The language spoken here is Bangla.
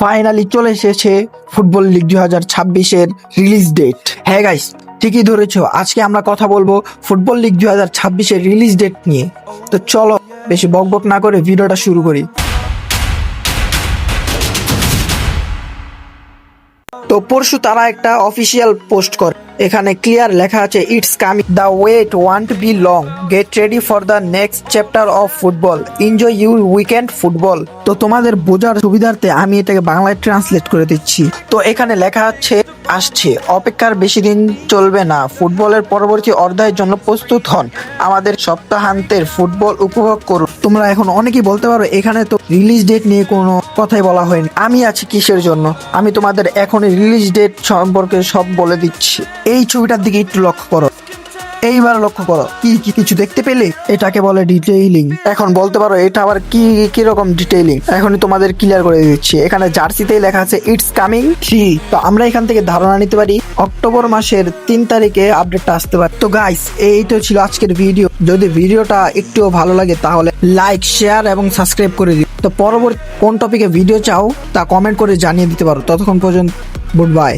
ফাইনালি চলে এসেছে ফুটবল লিগ দু হাজার ছাব্বিশের রিলিজ ডেট হ্যাঁ গাইস ঠিকই ধরেছ, আজকে আমরা কথা বলব ফুটবল লিগ দু হাজার ছাব্বিশের রিলিজ ডেট নিয়ে। তো চলো, বেশি বক বক না করে ভিডিওটা শুরু করি। তো পরশু তারা একটা অফিসিয়াল পোস্ট করে। এখানে ক্লিয়ার লেখা আছে it's coming the wait won't be long get ready for the next chapter of football enjoy your weekend football তো তোমাদের বোঝার সুবিধার্থে আমি এটাকে বাংলায় ট্রান্সলেট করে দিচ্ছি। তো এখানে লেখা আছে, আসছে। অপেক্ষার বেশি দিন চলবে না। ফুটবলের পরবর্তী অধ্যায়ের জন্য প্রস্তুত হন। আমাদের সপ্তাহান্তের ফুটবল উপভোগ করুন। তোমরা এখন অনেকেই বলতে পারো, এখানে তো রিলিজ ডেট নিয়ে কোনো কথাই বলা হয়নি। আমি আছি কিসের জন্য? আমি তোমাদের এখনই রিলিজ ডেট সম্পর্কে সব বলে দিচ্ছি। এই ছবিটার দিকে একটু লক্ষ্য করো। এইবার লক্ষ্য করো, কি কি কিছু দেখতে পেলে? এটাকে বলে ডিটেইলিং এখন বলতে পারো, এটা আবার কি কি রকম ডিটেইলিং এখনই তোমাদের ক্লিয়ার করে দিচ্ছি। এখানে জার্সিতেই লেখা আছে ইটস কামিং থ্রি তো আমরা এখান থেকে ধারণা নিতে পারি, অক্টোবর মাসের তিন তারিখে আপডেটটা আসতে পারে। তো গাইস এই তো ছিল আজকের ভিডিও যদি ভিডিওটা একটুও ভালো লাগে, তাহলে লাইক শেয়ার এবং সাবস্ক্রাইব করে দিও। তো পরবর্তী কোন টপিকে ভিডিও চাও, তা কমেন্ট করে জানিয়ে দিতে পারো। ততক্ষণ পর্যন্ত গুড বাই